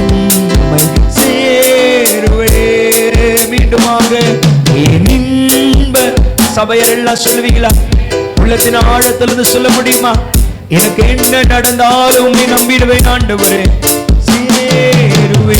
உண்மை சேருவே. மீண்டுமாக சபையர் எல்லாம் சொல்லுவீங்களா? உள்ளத்தின் ஆழத்திலிருந்து சொல்ல முடியுமா? எனக்கு என்ன நடந்தாலும் நம்பிடுவேன் ஆண்டவரே. சேருவே.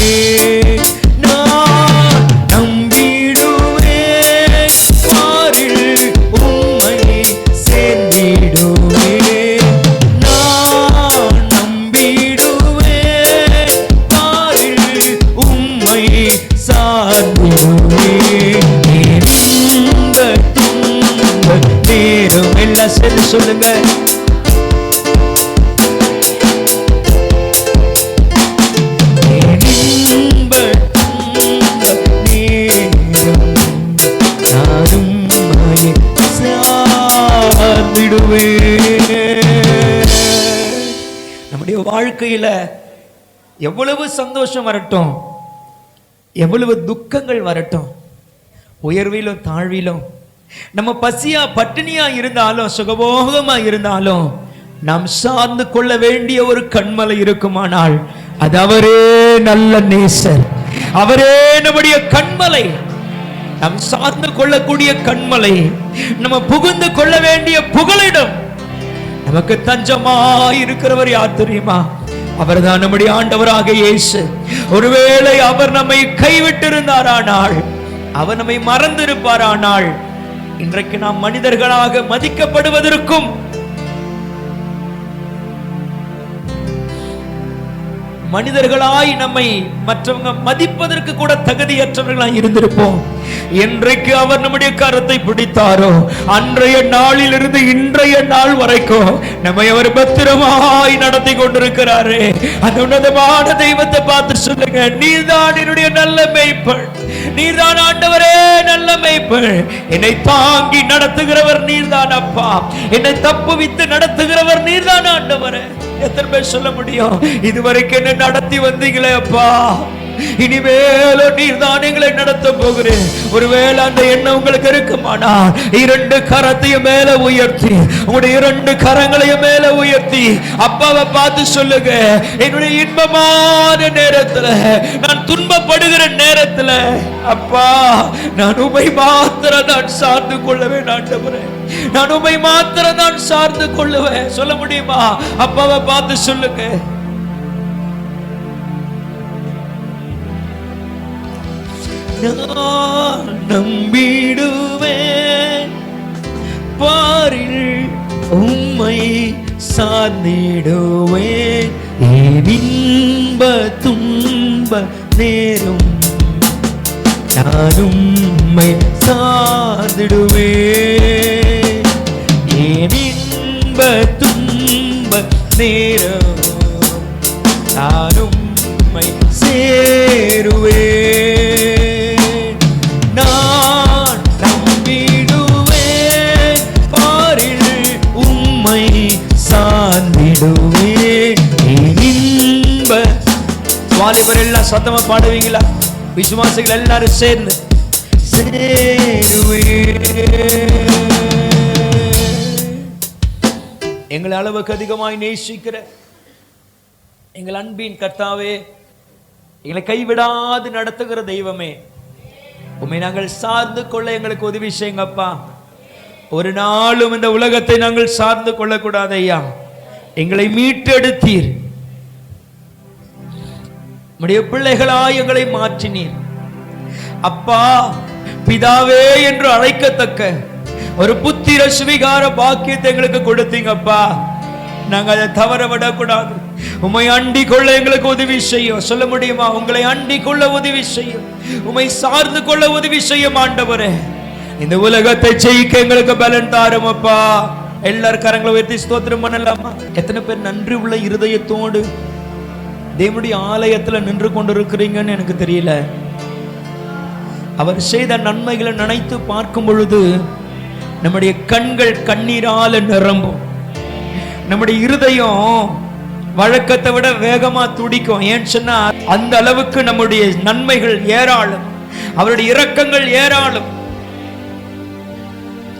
நேரம் எல்லாம் சரி சொல்லுங்க நம்முடைய வாழ்க்கையில எவ்வளவு சந்தோஷம் வரட்டும். எவ்வளவு துக்கங்கள் வரட்டும். உயர்விலும் தாழ்விலும். நம்ம பசியா பட்டினியா இருந்தாலும் சுகபோகமா இருந்தாலும் நாம் சார்ந்து கொள்ள வேண்டிய ஒரு கண்மலை இருக்குமானால் அது அவரே நல்ல நேசர். அவரே நம்முடைய கண்மலை. நாம் சார்ந்து கொள்ளக்கூடிய கண்மலை. நம்ம புகுந்து கொள்ள வேண்டிய புகலிடம். நமக்கு தஞ்சமா இருக்கிறவர் யார் தெரியுமா? அவர்தான் நம்முடைய ஆண்டவராக இயேசு. ஒருவேளை அவர் நம்மை கைவிட்டிருந்தாரானால் அவர் நம்மை மறந்திருப்பாரானால் இன்றைக்கு நாம் மனிதர்களாக மதிக்கப்படுவதற்கும் மனிதர்களாய் நம்மை மற்றவங்க மதிப்பதற்கு கூட தகுதியற்றவர்களாய் இருந்திருப்போம். என்றைக்கு அவர் நம்முடைய கரத்தை பிடித்தாரோ அன்றைய நாளிலிருந்து இன்றைய நாள் வரைக்கும் நம்மை அவர் பத்திரமாய் நடத்தி கொண்டிருக்கிறாரே. அந்த உன்னதமான தெய்வத்தை பார்த்து சொல்லுங்க நீதான் என்னுடைய நல்ல மெய்ப்பள் நீதான் ஆண்டவரே நல்ல மெய்ப்பள் என்னை தாங்கி நடத்துகிறவர் நீர்தான் அப்பா. என்னை தப்புவித்து நடத்துகிறவர் நீர்தான் ஆண்டவரே. எத்தனை பேர் சொல்ல முடியும்? இதுவரைக்கும் என்ன நடத்தி வந்தீங்களே அப்பா. இனிமேலும் நீர் தான் எங்களை நடத்த போகிறேன். ஒருவேளை அந்த எண்ணம் உங்களுக்கு இருக்குமானா? இரண்டு கரத்தையும் மேல உயர்த்தி உங்களுடைய இரண்டு கரங்களையும் மேல உயர்த்தி அப்பாவை பார்த்து சொல்லுங்க. என்னுடைய இன்பமான நேரத்துல நான் துன்பப்படுகிற நேரத்துல அப்பா நான் உமை மாத்திரம் நான் சார்ந்து கொள்ளவேன் ஆண்டவரே. நான் உண்மை மாத்திரம் தான் சார்ந்து கொள்ளுவேன். சொல்ல முடியுமா? அப்பாவை பார்த்து சொல்லுங்க. நான் நம்பிடுவேன். பாரில் உம்மை சார்ந்திடுவேன். என் இன்ப துன்ப நேரும் நான் உம்மை சார்ந்திடுவேன். வாலிபர் எல்லாம் சத்தமா பாடுவீங்களா? விசுவாசிகள் எல்லாரும் சேர்ந்து. எங்களை அளவுக்கு அதிகமாய் நேசிக்கிற எங்கள் அன்பின் கர்த்தாவே எங்களை கைவிடாது நடத்துகிற தெய்வமே உண்மை நாங்கள் சார்ந்து கொள்ள எங்களுக்கு உதவி செய்யுங்கப்பா. ஒரு நாளும் இந்த உலகத்தை நாங்கள் சார்ந்து கொள்ளக்கூடாது ஐயா. எங்களை மீட்டெடுத்தீர். உம்முடைய பிள்ளைகளாய் எங்களை மாற்றினீர். அப்பா பிதாவே என்று அழைக்கத்தக்க ஒரு புத்திர சுவிகார பாக்கியத்தை எங்களுக்கு கொடுத்தீங்கப்பா நாங்க அதை தவற விடக்கூடாது. உம்மை அண்டி கொள்ள எங்களுக்கு உதவி செய்யும் சொல்ல முடியுமா? உங்களை அண்டி கொள்ள உதவி செய்யும் உம்மை சார்ந்து கொள்ள உதவி செய்யும் ஆண்டவரே. இந்த உலகத்தை ஜெயிக்க எங்களுக்கு பலன் தாரும் அப்பா. எல்லார் கரங்களை உயர்த்தி ஸ்தோத்திரம் பண்ணலாமா? எத்தனை பேர் நன்றி உள்ள இருதயத்தோடு தேவனுடைய ஆலயத்தில் நின்று கொண்டிருக்கிறீங்கன்னு எனக்கு தெரியல. அவர் செய்த நன்மைகளை நினைத்து பார்க்கும் பொழுது நம்முடைய கண்கள் கண்ணீரால நிரம்பும். நம்முடைய இருதயம் வழக்கத்தை விட வேகமா துடிக்கும். ஏன்னு சொன்னா அந்த அளவுக்கு நம்முடைய நன்மைகள் ஏராளம். அவருடைய இரக்கங்கள் ஏராளம்.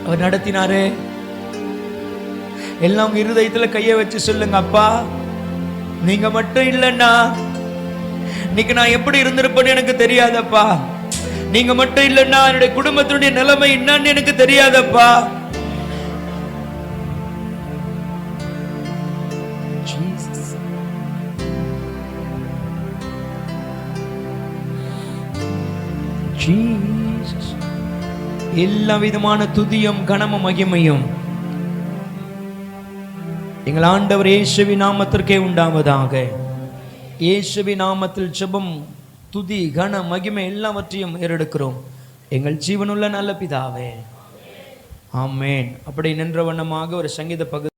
அவர் நடத்தினாரு. எல்லாம் இருதயத்தில் இருதயத்துல கையை வச்சு சொல்லுங்க அப்பா. நீங்க மட்டும் இல்லைன்னா இன்னைக்கு நான் எப்படி இருந்திருப்பேன்னு எனக்கு தெரியாதப்பா. நீங்க மட்டும் இல்லைன்னா என்னுடைய குடும்பத்தினுடைய நிலைமை என்னன்னு எனக்கு தெரியாதப்பா. எல்லா விதமான துதியும் கனமும் மகிமையும் எங்கள் ஆண்டவர் இயேசுவி நாமத்திற்கே உண்டாவதாக. இயேசுவி நாமத்தில் ஜெபம் துதி கன மகிமை எல்லாவற்றையும் ஏறெடுக்கிறோம். எங்கள் ஜீவனுள்ள நல்ல பிதாவே. ஆமேன். அப்படி நின்ற வண்ணமாக ஒரு சங்கீத பகுதி